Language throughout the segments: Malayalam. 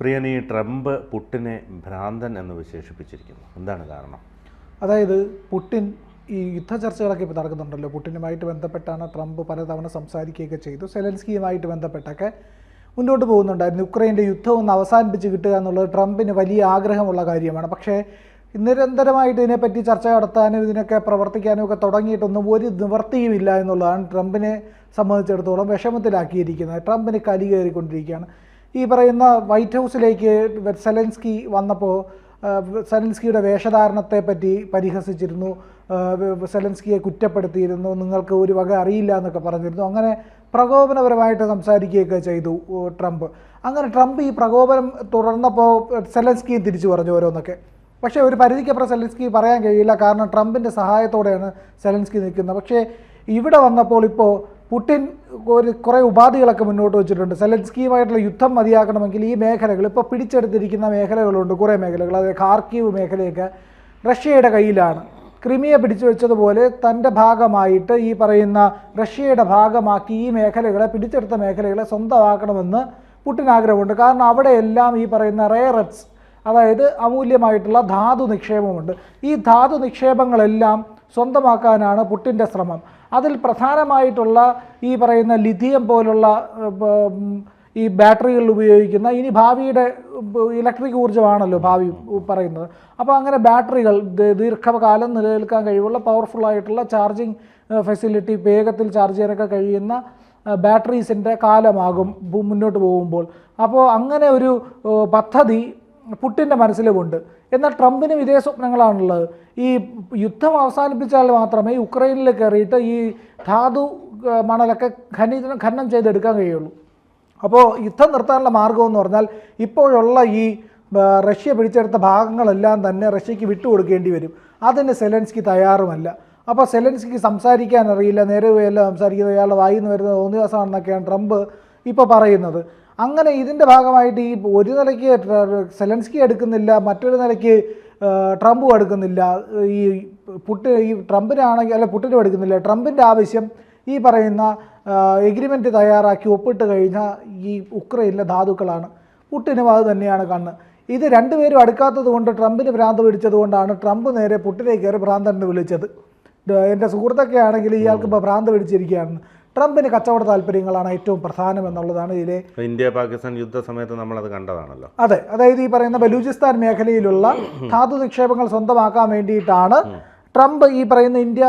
പ്രിയൻ ഈ ട്രംപ് പുട്ടിനെ ഭ്രാന്തൻ എന്ന് വിശേഷിപ്പിച്ചിരിക്കുന്നു. എന്താണ് കാരണം? അതായത് പുട്ടിൻ ഈ യുദ്ധ ചർച്ചകളൊക്കെ ഇപ്പോൾ നടക്കുന്നുണ്ടല്ലോ. പുട്ടിനുമായിട്ട് ബന്ധപ്പെട്ടാണ് ട്രംപ് പലതവണ സംസാരിക്കുകയൊക്കെ ചെയ്തു. സെലൻസ്കിയുമായിട്ട് ബന്ധപ്പെട്ടൊക്കെ മുന്നോട്ട് പോകുന്നുണ്ടായിരുന്നു. യുക്രൈന്റെ യുദ്ധം ഒന്ന് അവസാനിപ്പിച്ച് കിട്ടുക എന്നുള്ളത് ട്രംപിന് വലിയ ആഗ്രഹമുള്ള കാര്യമാണ്. പക്ഷേ നിരന്തരമായിട്ട് ഇതിനെപ്പറ്റി ചർച്ച നടത്താനും ഇതിനൊക്കെ പ്രവർത്തിക്കാനും ഒക്കെ തുടങ്ങിയിട്ടൊന്നും ഒരു നിവർത്തിയുമില്ല എന്നുള്ളതാണ് ട്രംപിനെ സംബന്ധിച്ചിടത്തോളം വിഷമത്തിലാക്കിയിരിക്കുന്നത്. ട്രംപിന് കലി കയറിക്കൊണ്ടിരിക്കുകയാണ്. ഈ പറയുന്ന വൈറ്റ് ഹൗസിലേക്ക് സെലൻസ്കി വന്നപ്പോൾ സെലൻസ്കിയുടെ വേഷധാരണത്തെ പറ്റി പരിഹസിച്ചിരുന്നു സെലൻസ്കിയെ കുറ്റപ്പെടുത്തിയിരുന്നു നിങ്ങൾക്ക് ഒരു വക അറിയില്ല എന്നൊക്കെ പറഞ്ഞിരുന്നു. അങ്ങനെ പ്രകോപനപരമായിട്ട് സംസാരിക്കുകയൊക്കെ ചെയ്തു ട്രംപ്. അങ്ങനെ ട്രംപ് ഈ പ്രകോപനം തുടർന്നപ്പോൾ സെലൻസ്കിയും തിരിച്ചു പറഞ്ഞു ഓരോന്നൊക്കെ. പക്ഷേ ഒരു പരിധിക്കപ്പുറം സെലൻസ്കി പറയാൻ കഴിയില്ല. കാരണം ട്രംപിന്റെ സഹായത്തോടെയാണ് സെലൻസ്കി നിൽക്കുന്നത്. പക്ഷേ ഇവിടെ വന്നപ്പോൾ ഇപ്പോൾ പുടിൻ ഒരു കുറേ ഉപാധികളൊക്കെ മുന്നോട്ട് വെച്ചിട്ടുണ്ട്. സെലൻസ്കിയുമായിട്ടുള്ള യുദ്ധം മതിയാക്കണമെങ്കിൽ ഈ മേഖലകൾ ഇപ്പോൾ പിടിച്ചെടുത്തിരിക്കുന്ന മേഖലകളുണ്ട് കുറേ മേഖലകൾ. അതായത് ഖാർക്കീവ് മേഖലയൊക്കെ റഷ്യയുടെ കയ്യിലാണ്. ക്രിമിയെ പിടിച്ചു വെച്ചതുപോലെ തന്റെ ഭാഗമായിട്ട് ഈ പറയുന്ന റഷ്യയുടെ ഭാഗമാക്കി ഈ മേഖലകളെ പിടിച്ചെടുത്ത മേഖലകളെ സ്വന്തമാക്കണമെന്ന് പുടിൻ ആഗ്രഹമുണ്ട്. കാരണം അവിടെയെല്ലാം ഈ പറയുന്ന റെയററ്റ്സ് അതായത് അമൂല്യമായിട്ടുള്ള ധാതു നിക്ഷേപമുണ്ട്. ഈ ധാതു നിക്ഷേപങ്ങളെല്ലാം സ്വന്തമാക്കാനാണ് പുട്ടിന്റെ ശ്രമം. അതിൽ പ്രധാനമായിട്ടുള്ള ഈ പറയുന്ന ലിഥിയം പോലുള്ള ഈ ബാറ്ററികളിൽ ഉപയോഗിക്കുന്ന ഇനി ഭാവിയുടെ ഇലക്ട്രിക് ഊർജമാണല്ലോ ഭാവി പറയുന്നത്. അപ്പോൾ അങ്ങനെ ബാറ്ററികൾ ദീർഘകാലം നിലനിൽക്കാൻ കഴിവുള്ള പവർഫുൾ ആയിട്ടുള്ള ചാർജിങ് ഫെസിലിറ്റി വേഗത്തിൽ ചാർജ് ചെയ്യാനൊക്കെ കഴിയുന്ന ബാറ്ററീസിന്റെ കാലമാകും മുന്നോട്ട് പോകുമ്പോൾ. അപ്പോൾ അങ്ങനെ ഒരു പദ്ധതി പുട്ടിന്റെ മനസ്സിലുമുണ്ട്. എന്നാൽ ട്രംപിനും ഇതേ സ്വപ്നങ്ങളാണുള്ളത്. ഈ യുദ്ധം അവസാനിപ്പിച്ചാൽ മാത്രമേ യുക്രൈനിൽ കയറിയിട്ട് ഈ ധാതു മണലൊക്കെ ഖനി ഖനനം ചെയ്തെടുക്കാൻ കഴിയുള്ളൂ. അപ്പോൾ യുദ്ധം നിർത്താനുള്ള മാർഗമെന്ന് പറഞ്ഞാൽ ഇപ്പോഴുള്ള ഈ റഷ്യ പിടിച്ചെടുത്ത ഭാഗങ്ങളെല്ലാം തന്നെ റഷ്യക്ക് വിട്ടുകൊടുക്കേണ്ടി വരും. അതിന് സെലൻസ്കി തയ്യാറുമല്ല. അപ്പോൾ സെലൻസ്കിക്ക് സംസാരിക്കാൻ അറിയില്ല. നേരെ പോയല്ല സംസാരിക്കുന്നത് അയാളുടെ വായിൽ നിന്ന് വരുന്നത് തോന്നിയാസാണെന്നൊക്കെയാണ് ട്രംപ് ഇപ്പോൾ പറയുന്നത്. അങ്ങനെ ഇതിന്റെ ഭാഗമായിട്ട് ഈ ഒരു നിലയ്ക്ക് സെലൻസ്കി എടുക്കുന്നില്ല മറ്റൊരു നിലയ്ക്ക് ട്രംപും എടുക്കുന്നില്ല. ഈ പുട്ട് ഈ ട്രംപിനാണെങ്കിൽ അല്ല പുട്ടിനും എടുക്കുന്നില്ല. ട്രംപിന്റെ ആവശ്യം ഈ പറയുന്ന എഗ്രിമെന്റ് തയ്യാറാക്കി ഒപ്പിട്ട് കഴിഞ്ഞ ഈ ഉക്രൈനിലെ ധാതുക്കളാണ്. പുട്ടിനും അത് തന്നെയാണ് കണ്ണ്. ഇത് രണ്ടുപേരും അടുക്കാത്തത് കൊണ്ട് ട്രംപിന് ഭ്രാന്ത് പിടിച്ചത് കൊണ്ടാണ് ട്രംപ് നേരെ പുട്ടിനെ കയറി ഭ്രാന്തൻ വിളിച്ചത്. എന്റെ സുഹൃത്തൊക്കെ ആണെങ്കിൽ ഇയാൾക്ക് ഇപ്പോൾ ഭ്രാന്ത് പിടിച്ചിരിക്കുകയാണ്. ട്രംപിന് കച്ചവട താല്പര്യങ്ങളാണ് ഏറ്റവും പ്രധാനം എന്നുള്ളതാണ് ഇതിലെ ഇന്ത്യ പാകിസ്ഥാൻ യുദ്ധ സമയത്ത് നമ്മൾ അത് കണ്ടതാണല്ലോ. അതെ അതായത് ഈ പറയുന്ന ബലൂചിസ്ഥാൻ മേഖലയിലുള്ള ധാതു നിക്ഷേപങ്ങൾ സ്വന്തമാക്കാൻ വേണ്ടിയിട്ടാണ് ട്രംപ് ഈ പറയുന്ന ഇന്ത്യ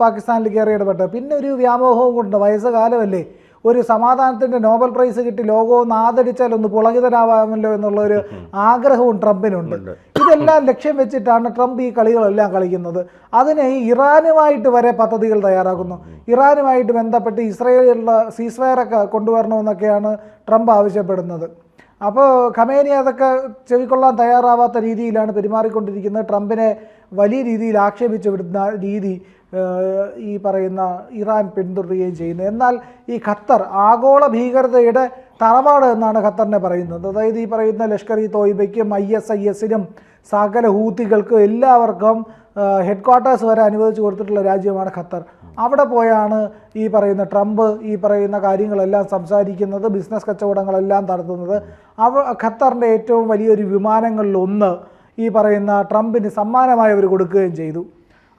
പാകിസ്ഥാനിൽ കയറി ഇടപെട്ടത്. പിന്നെ ഒരു വ്യാമോഹവും കൊണ്ട് വയസ്സുകാലമല്ലേ? ഒരു സമാധാനത്തിന്റെ നോബൽ പ്രൈസ് കിട്ടി ലോകം ഒന്ന് ആദരിച്ചാൽ ഒന്ന് പുളകിതരാവാമല്ലോ എന്നുള്ളൊരു ആഗ്രഹവും ട്രംപിനുണ്ട്. ഇതെല്ലാം ലക്ഷ്യം വെച്ചിട്ടാണ് ട്രംപ് ഈ കളികളെല്ലാം കളിക്കുന്നത്. അതിന് ഇറാനുമായിട്ട് വരെ പദ്ധതികൾ തയ്യാറാക്കുന്നു. ഇറാനുമായിട്ട് ബന്ധപ്പെട്ട് ഇസ്രയേലിലുള്ള സീസ്ഫയറൊക്കെ കൊണ്ടുവരണമെന്നൊക്കെയാണ് ട്രംപ് ആവശ്യപ്പെടുന്നത്. അപ്പോൾ ഖമേനി അതൊക്കെ ചെവിക്കൊള്ളാൻ തയ്യാറാവാത്ത രീതിയിലാണ് പെരുമാറിക്കൊണ്ടിരിക്കുന്നത്. ട്രംപിനെ വലിയ രീതിയിൽ ആക്ഷേപിച്ചു വിടുന്ന രീതി ഈ പറയുന്ന ഇറാൻ പിന്തുടരുകയും ചെയ്യുന്നു എന്നാൽ ഈ ഖത്തർ ആഗോള ഭീകരതയുടെ തറവാട് എന്നാണ് ഖത്തറിനെ പറയുന്നത്. അതായത് ഈ പറയുന്ന ലഷ്കർ ഇ തോയ്ബയ്ക്കും ഐ എസ് ഐ എസിനും സകല ഹൂത്തികൾക്കും എല്ലാവർക്കും ഹെഡ് ക്വാർട്ടേഴ്സ് വരെ അനുവദിച്ചു കൊടുത്തിട്ടുള്ള രാജ്യമാണ് ഖത്തർ. അവിടെ പോയാണ് ഈ പറയുന്ന ട്രംപ് ഈ പറയുന്ന കാര്യങ്ങളെല്ലാം സംസാരിക്കുന്നത് ബിസിനസ് കച്ചവടങ്ങളെല്ലാം നടത്തുന്നത്. അവ ഖത്തറിന്റെ ഏറ്റവും വലിയൊരു വിമാനങ്ങളിലൊന്ന് ഈ പറയുന്ന ട്രംപിന് സമ്മാനമായി അവർ കൊടുക്കുകയും ചെയ്തു.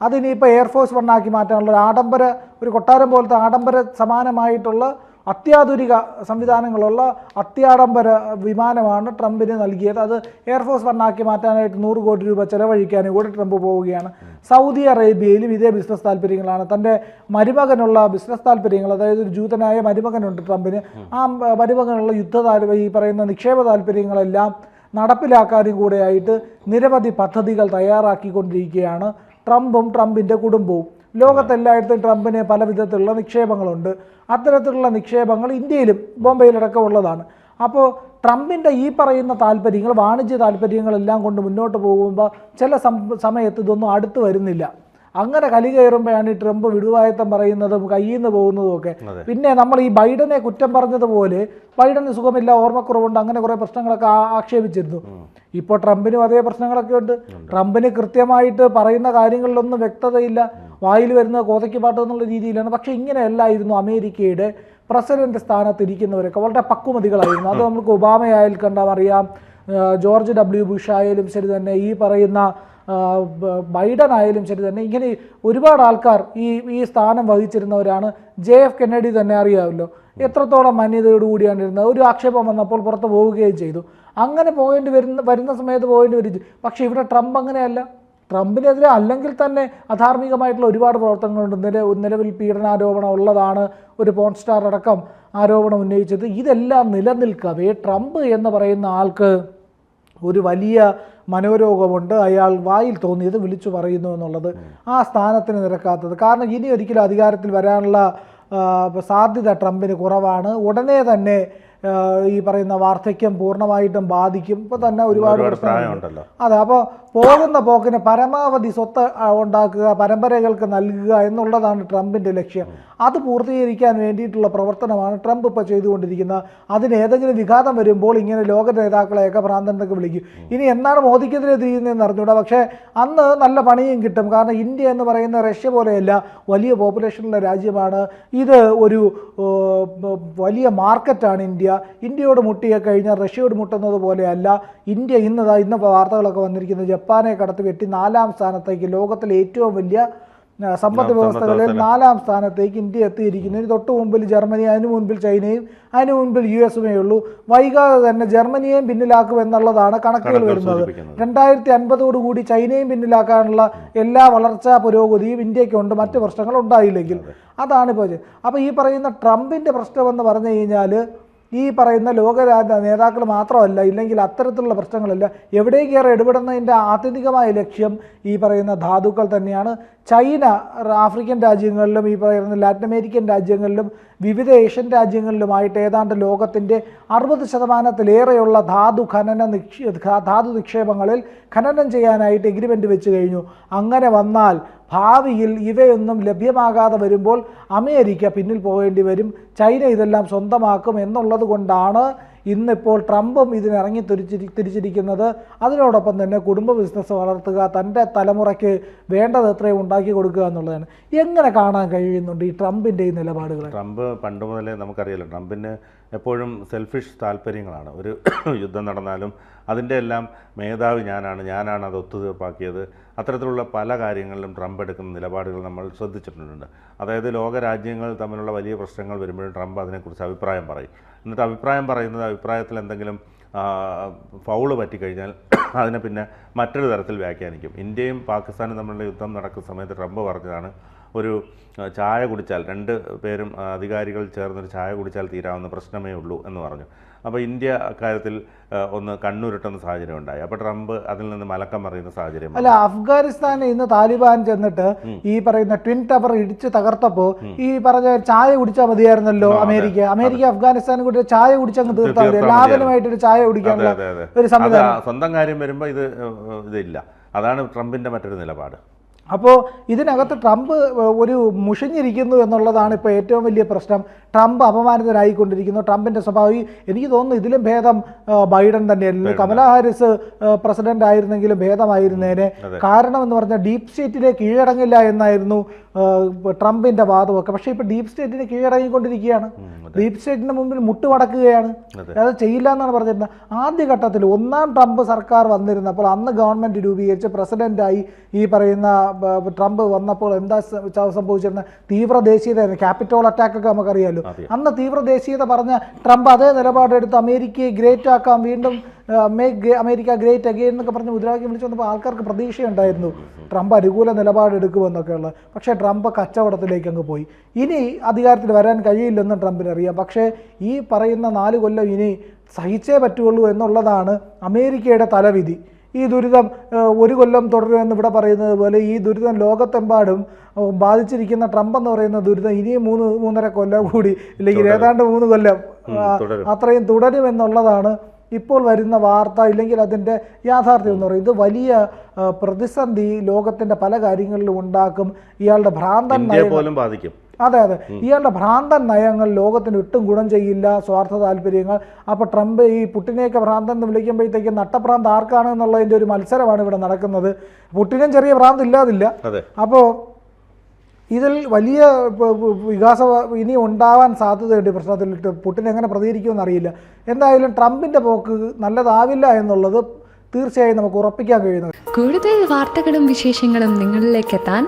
അതിനിപ്പോൾ എയർഫോഴ്സ് വണ്ണാക്കി മാറ്റാനുള്ള ഒരു ആഡംബര ഒരു കൊട്ടാരം പോലത്തെ ആഡംബര സമാനമായിട്ടുള്ള അത്യാധുനിക സംവിധാനങ്ങളുള്ള അത്യാഡംബര വിമാനമാണ് ട്രംപിന് നൽകിയത്. അത് എയർഫോഴ്സ് വണ്ണാക്കി മാറ്റാനായിട്ട് നൂറ് കോടി രൂപ ചെലവഴിക്കാനും കൂടി ട്രംപ് പോവുകയാണ്. സൗദി അറേബ്യയിലും ഇതേ ബിസിനസ് താല്പര്യങ്ങളാണ്. തന്റെ മരുമകനുള്ള ബിസിനസ് താല്പര്യങ്ങൾ അതായത് ഒരു ജൂതനായ മരുമകനുണ്ട് ട്രംപിന്. ആ മരുമകനുള്ള യുദ്ധ താല്പര്യം ഈ പറയുന്ന നിക്ഷേപ താല്പര്യങ്ങളെല്ലാം നടപ്പിലാക്കാനും കൂടെയായിട്ട് നിരവധി പദ്ധതികൾ തയ്യാറാക്കിക്കൊണ്ടിരിക്കുകയാണ്. ട്രംപും ട്രംപിന്റെ കുടുംബവും. ലോകത്തെല്ലായിടത്തും ട്രംപിന് പല വിധത്തിലുള്ള നിക്ഷേപങ്ങളുണ്ട്. അത്തരത്തിലുള്ള നിക്ഷേപങ്ങൾ ഇന്ത്യയിലും ബോംബെയിലടക്കം ഉള്ളതാണ് അപ്പോൾ ട്രംപിന്റെ ഈ പറയുന്ന താല്പര്യങ്ങൾ വാണിജ്യ താല്പര്യങ്ങളെല്ലാം കൊണ്ട് മുന്നോട്ട് പോകുമ്പോൾ ചില സമയത്ത് ഇതൊന്നും അടുത്ത് വരുന്നില്ല. അങ്ങനെ കലി കയറുമ്പോഴാണ് ഈ ട്രംപ് വിടുവായത്തം പറയുന്നതും കയ്യിൽ നിന്ന് പോകുന്നതും ഒക്കെ. പിന്നെ നമ്മൾ ഈ ബൈഡനെ കുറ്റം പറഞ്ഞതുപോലെ ബൈഡന് സുഖമില്ല ഓർമ്മക്കുറവുണ്ട് അങ്ങനെ കുറേ പ്രശ്നങ്ങളൊക്കെ ആക്ഷേപിച്ചിരുന്നു. ഇപ്പോൾ ട്രംപിനും അതേ പ്രശ്നങ്ങളൊക്കെ ഉണ്ട്. ട്രംപിന് കൃത്യമായിട്ട് പറയുന്ന കാര്യങ്ങളിലൊന്നും വ്യക്തതയില്ല. വായിൽ വരുന്ന കോതയ്ക്ക് പാട്ട് എന്നുള്ള രീതിയിലാണ്. പക്ഷേ ഇങ്ങനെയല്ലായിരുന്നു അമേരിക്കയുടെ പ്രസിഡന്റ് സ്ഥാനത്ത് ഇരിക്കുന്നവരൊക്കെ വളരെ പക്വമതികളായിരുന്നു. അത് നമുക്ക് ഒബാമയായാലും കണ്ടാൽ അറിയാം. ജോർജ് ഡബ്ല്യു ബുഷ് ആയാലും ശരി തന്നെ ഈ പറയുന്ന ബൈഡൻ ആയാലും ശരി തന്നെ ഇങ്ങനെ ഒരുപാട് ആൾക്കാർ ഈ ഈ സ്ഥാനം വഹിച്ചിരുന്നവരാണ്. ജെ എഫ് കെന്നഡി തന്നെ അറിയാമല്ലോ. എത്രത്തോളം മാന്യതയോടുകൂടിയാണ് ഇരുന്നത്. ഒരു ആക്ഷേപം വന്നപ്പോൾ പുറത്ത് പോവുകയും ചെയ്തു. അങ്ങനെ പോകേണ്ടി വരുന്ന വരുന്ന സമയത്ത് പോകേണ്ടി വരും. പക്ഷേ ഇവിടെ ട്രംപ് അങ്ങനെയല്ല. ട്രംപിനെതിരെ അല്ലെങ്കിൽ തന്നെ അധാർമികമായിട്ടുള്ള ഒരുപാട് പ്രവർത്തനങ്ങളുണ്ട്. നില നിലവിൽ പീഡനാരോപണം ഉള്ളതാണ് ഒരു പോൺ സ്റ്റാർ അടക്കം ആരോപണം ഉന്നയിച്ചത്. ഇതെല്ലാം നിലനിൽക്കവേ ട്രംപ് എന്ന് പറയുന്ന ആൾക്ക് ഒരു വലിയ മനോരോഗമുണ്ട്. അയാൾ വായിൽ തോന്നിയത് വിളിച്ചു പറയുന്നു എന്നുള്ളത് ആ സ്ഥാനത്തിന് നിരക്കാത്തത്. കാരണം ഇനി ഒരിക്കലും അധികാരത്തിൽ വരാനുള്ള സാധ്യത ട്രംപിന് കുറവാണ്. ഉടനെ തന്നെ ഈ പറയുന്ന വാർദ്ധക്യം പൂർണമായിട്ടും ബാധിക്കും. ഇപ്പോൾ തന്നെ ഒരുപാട് അതെ അപ്പോൾ പോകുന്ന പോക്കിന് പരമാവധി സ്വത്ത് ഉണ്ടാക്കുക പരമ്പരകൾക്ക് നൽകുക എന്നുള്ളതാണ് ട്രംപിന്റെ ലക്ഷ്യം. അത് പൂർത്തീകരിക്കാൻ വേണ്ടിയിട്ടുള്ള പ്രവർത്തനമാണ് ട്രംപ് ഇപ്പോൾ ചെയ്തുകൊണ്ടിരിക്കുന്നത്. അതിന് ഏതെങ്കിലും വിഘാതം വരുമ്പോൾ ഇങ്ങനെ ലോക നേതാക്കളെയൊക്കെ ഭ്രാന്തനൊക്കെ വിളിക്കും. ഇനി എന്നാണ് മോദിക്കെതിരെ തിരിയുന്നതെന്ന് അറിഞ്ഞൂടാ പക്ഷേ അന്ന് നല്ല പണിയും കിട്ടും. കാരണം ഇന്ത്യ എന്ന് പറയുന്ന റഷ്യ പോലെയല്ല വലിയ പോപ്പുലേഷനുള്ള രാജ്യമാണ്. ഇത് ഒരു വലിയ മാർക്കറ്റാണ് ഇന്ത്യ. ഇന്ത്യയോട് മുട്ടിയെ കഴിഞ്ഞാൽ റഷ്യയോട് മുട്ടുന്നത് പോലെയല്ല ഇന്ത്യ ഇന്നതാ ഇന്ന് വാർത്തകളൊക്കെ വന്നിരിക്കുന്നത് ജപ്പാനെ കടത്തി വെട്ടി നാലാം സ്ഥാനത്തേക്ക് ലോകത്തിലെ ഏറ്റവും വലിയ സമ്പദ് വ്യവസ്ഥകളിൽ നാലാം സ്ഥാനത്തേക്ക് ഇന്ത്യ എത്തിയിരിക്കുന്നു. ഇനി തൊട്ട് മുമ്പിൽ ജർമ്മനി അതിന് മുൻപിൽ ചൈനയും അതിനു മുൻപിൽ യു എസുമേ ഉള്ളൂ. വൈകാതെ തന്നെ ജർമ്മനിയെയും പിന്നിലാക്കും എന്നുള്ളതാണ് കണക്കുകൾ വരുന്നത്. രണ്ടായിരത്തി രണ്ടായിരത്തി അൻപതോടുകൂടി ചൈനയും പിന്നിലാക്കാനുള്ള എല്ലാ വളർച്ചാ പുരോഗതിയും ഇന്ത്യക്കുണ്ട് മറ്റ് പ്രശ്നങ്ങൾ ഉണ്ടായില്ലെങ്കിൽ അതാണ് ഇപ്പോൾ അപ്പോൾ ഈ പറയുന്ന ട്രംപിന്റെ പ്രശ്നമെന്ന് പറഞ്ഞു കഴിഞ്ഞാൽ ഈ പറയുന്ന ലോകരാജ നേതാക്കൾ മാത്രമല്ല ഇല്ലെങ്കിൽ അത്തരത്തിലുള്ള പ്രശ്നങ്ങളല്ല എവിടേക്കേറെ ഇടപെടുന്നതിന്റെ ആത്യന്തികമായ ലക്ഷ്യം ഈ പറയുന്ന ധാതുക്കൾ തന്നെയാണ്. ചൈന ആഫ്രിക്കൻ രാജ്യങ്ങളിലും ഈ പറയുന്ന ലാറ്റിൻ അമേരിക്കൻ രാജ്യങ്ങളിലും വിവിധ ഏഷ്യൻ രാജ്യങ്ങളിലുമായിട്ട് ഏതാണ്ട് ലോകത്തിന്റെ അറുപത് ശതമാനത്തിലേറെയുള്ള ധാതു ഖനന നിക്ഷേ ധാതു നിക്ഷേപങ്ങളിൽ ഖനനം ചെയ്യാനായിട്ട് എഗ്രിമെന്റ് വെച്ച് കഴിഞ്ഞു. അങ്ങനെ വന്നാൽ ഭാവിയിൽ ഇവയൊന്നും ലഭ്യമാകാതെ വരുമ്പോൾ അമേരിക്ക പിന്നിൽ പോകേണ്ടി വരും. ചൈന ഇതെല്ലാം സ്വന്തമാക്കും എന്നുള്ളത് കൊണ്ടാണ് ഇന്നിപ്പോൾ ട്രംപും ഇതിനിറങ്ങി തിരിച്ചിരി തിരിച്ചിരിക്കുന്നത് അതിനോടൊപ്പം തന്നെ കുടുംബ ബിസിനസ് വളർത്തുക തന്റെ തലമുറയ്ക്ക് വേണ്ടത് എത്രയും ഉണ്ടാക്കി കൊടുക്കുക എന്നുള്ളതാണ്. എങ്ങനെ കാണാൻ കഴിയുന്നുണ്ട് ഈ ട്രംപിന്റെ ഈ നിലപാടുകൾ ട്രംപ് പണ്ട് മുതലേ നമുക്കറിയാലോ ട്രംപിന് എപ്പോഴും സെൽഫിഷ് താല്പര്യങ്ങളാണ്. ഒരു യുദ്ധം നടന്നാലും അതിന്റെ എല്ലാം മേധാവി ഞാനാണ് ഞാനാണ് അത് ഒത്തുതീർപ്പാക്കിയത്. അത്തരത്തിലുള്ള പല കാര്യങ്ങളിലും ട്രംപ് എടുക്കുന്ന നിലപാടുകൾ നമ്മൾ ശ്രദ്ധിച്ചിട്ടുണ്ട്. അതായത് ലോകരാജ്യങ്ങൾ തമ്മിലുള്ള വലിയ പ്രശ്നങ്ങൾ വരുമ്പോഴും ട്രംപ് അതിനെക്കുറിച്ച് അഭിപ്രായം പറയും. എന്നിട്ട് അഭിപ്രായം പറയുന്നത് അഭിപ്രായത്തിൽ എന്തെങ്കിലും ഫൗൾ പറ്റിക്കഴിഞ്ഞാൽ അതിനെ പിന്നെ മറ്റൊരു തരത്തിൽ വ്യാഖ്യാനിക്കും. ഇന്ത്യയും പാകിസ്ഥാനും തമ്മിലുള്ള യുദ്ധം നടക്കുന്ന സമയത്ത് ട്രംപ് പറഞ്ഞതാണ് ഒരു ചായ കുടിച്ചാൽ രണ്ട് പേരും അധികാരികൾ ചേർന്നൊരു ചായ കുടിച്ചാൽ തീരാവുന്ന പ്രശ്നമേ ഉള്ളൂ എന്ന് പറഞ്ഞു. അപ്പോൾ ഇന്ത്യ അക്കാര്യത്തിൽ ഒന്ന് കണ്ണുരുട്ടുന്ന സാഹചര്യം ഉണ്ടായി. അപ്പോൾ ട്രംപ് അതിൽ നിന്ന് മലക്കം മറിയുന്ന സാഹചര്യം അല്ല അഫ്ഗാനിസ്ഥാനിൽ ഇന്ന് താലിബാൻ ചെന്നിട്ട് ഈ പറയുന്ന ട്വിൻ ടവർ ഇടിച്ച് തകർത്തപ്പോൾ ഈ പറഞ്ഞ ചായ കുടിച്ചാൽ മതിയായിരുന്നല്ലോ അമേരിക്ക. അമേരിക്ക അഫ്ഗാനിസ്ഥാൻ കൂടി ചായ കുടിച്ചങ്ങ് തീർത്താൽ മതി. ലാഭനമായിട്ടൊരു ചായ കുടിക്കാൻ കുടിക്കാനുള്ള ഒരു സംവിധാനം. സ്വന്തം കാര്യം വരുമ്പോൾ ഇത് ഇതില്ല. അതാണ് ട്രംപിന്റെ മറ്റൊരു നിലപാട്. അപ്പോൾ ഇതിനകത്ത് ട്രംപ് ഒരു മുഷിഞ്ഞിരിക്കുന്നു എന്നുള്ളതാണ് ഇപ്പോൾ ഏറ്റവും വലിയ പ്രശ്നം. ട്രംപ് അപമാനിതരായിക്കൊണ്ടിരിക്കുന്നു. ട്രംപിന്റെ സ്വഭാവം എനിക്ക് തോന്നുന്നു ഇതിലും ഭേദം ബൈഡൻ തന്നെയായിരുന്നു. കമലാ ഹാരിസ് പ്രസിഡന്റ് ആയിരുന്നെങ്കിലും ഭേദമായിരുന്നേനെ. കാരണം എന്ന് പറഞ്ഞാൽ ഡീപ് സ്റ്റേറ്റിനെ കീഴടങ്ങില്ല എന്നായിരുന്നു ട്രംപിന്റെ വാദമൊക്കെ. പക്ഷേ ഇപ്പോൾ ഡീപ് സ്റ്റേറ്റിന് കീഴടങ്ങിക്കൊണ്ടിരിക്കുകയാണ്. ഡീപ് സ്റ്റേറ്റിന് മുമ്പിൽ മുട്ടുമടക്കുകയാണ് അത്. ചെയ്യില്ല എന്നാണ് പറഞ്ഞിരുന്നത്. ആദ്യഘട്ടത്തിൽ ഒന്നാം ട്രംപ് സർക്കാർ വന്നിരുന്നപ്പോൾ അന്ന് ഗവൺമെന്റ് രൂപീകരിച്ച് പ്രസിഡന്റായി ഈ പറയുന്ന ട്രംപ് വന്നപ്പോൾ എന്താ സംഭവിച്ചിരുന്നത്? തീവ്ര ദേശീയത ക്യാപിറ്റോൾ അറ്റാക്ക് ഒക്കെ നമുക്കറിയാമല്ലോ അന്ന് തീവ്ര ദേശീയത പറഞ്ഞ ട്രംപ് അതേ നിലപാടെടുത്ത് അമേരിക്കയെ ഗ്രേറ്റ് ആക്കാം വീണ്ടും മേക്ക് അമേരിക്ക ഗ്രേറ്റ് അഗെയിൻ എന്നൊക്കെ പറഞ്ഞ് മുദ്രാവാക്യം വിളിച്ചു വന്നപ്പോൾ ആൾക്കാർക്ക് പ്രതീക്ഷയുണ്ടായിരുന്നു. ട്രംപ് അനുകൂല നിലപാടെടുക്കുമെന്നൊക്കെ ഉള്ള പക്ഷേ ട്രംപ് കച്ചവടത്തിലേക്ക് അങ്ങ് പോയി. ഇനി അധികാരത്തിൽ വരാൻ കഴിയില്ലെന്നും ട്രംപിന് അറിയാം പക്ഷേ ഈ പറയുന്ന നാല് കൊല്ലം ഇനി സഹിച്ചേ പറ്റുള്ളൂ എന്നുള്ളതാണ് അമേരിക്കയുടെ തലവിധി. ഈ ദുരിതം ഒരു കൊല്ലം തുടരുമെന്ന് ഇവിടെ പറയുന്നത് പോലെ ഈ ദുരിതം ലോകത്തെമ്പാടും ബാധിച്ചിരിക്കുന്ന ട്രംപ് എന്ന് പറയുന്ന ദുരിതം ഇനിയും മൂന്ന് മൂന്നര കൊല്ലം കൂടി ഇല്ലെങ്കിൽ ഏതാണ്ട് മൂന്ന് കൊല്ലം. അത്രയും തുടരുമെന്നുള്ളതാണ് ഇപ്പോൾ വരുന്ന വാർത്ത ഇല്ലെങ്കിൽ അതിന്റെ യാഥാർത്ഥ്യം എന്ന് പറയുന്നത്. ഇത് വലിയ പ്രതിസന്ധി ലോകത്തിന്റെ പല കാര്യങ്ങളിലും ഉണ്ടാക്കും. ഇയാളുടെ ഭ്രാന്തൻ പോലും ബാധിക്കും. അതെ അതെ. ഇയാളുടെ ഭ്രാന്തൻ നയങ്ങൾ ലോകത്തിന് ഒട്ടും ഗുണം ചെയ്യില്ല സ്വാർത്ഥ താല്പര്യങ്ങൾ. അപ്പോൾ ട്രംപ് ഈ പുട്ടിനെയൊക്കെ ഭ്രാന്തൻ എന്ന് വിളിക്കുമ്പോഴത്തേക്കും നട്ടഭ്രാന്ത് ആർക്കാണ് എന്നുള്ളതിന്റെ ഒരു മത്സരമാണ് ഇവിടെ നടക്കുന്നത്. പുട്ടിനും ചെറിയ ഭ്രാന്ത് ഇല്ലാതില്ല. അപ്പോൾ ഇതിൽ വലിയ പ- ഇനി ഉണ്ടാവാൻ സാധ്യതയുണ്ട് ഈ പ്രശ്നത്തിൽ. പുട്ടിൻ എങ്ങനെ പ്രതികരിക്കുമെന്ന് അറിയില്ല. എന്തായാലും ട്രംപിന്റെ പോക്ക് നല്ലതാവില്ല എന്നുള്ളത് തീർച്ചയായും നമുക്ക് ഉറപ്പിക്കാൻ കഴിയുന്നു കൂടുതൽ വാർത്തകളും വിശേഷങ്ങളും നിങ്ങളിലേക്ക് എത്താൻ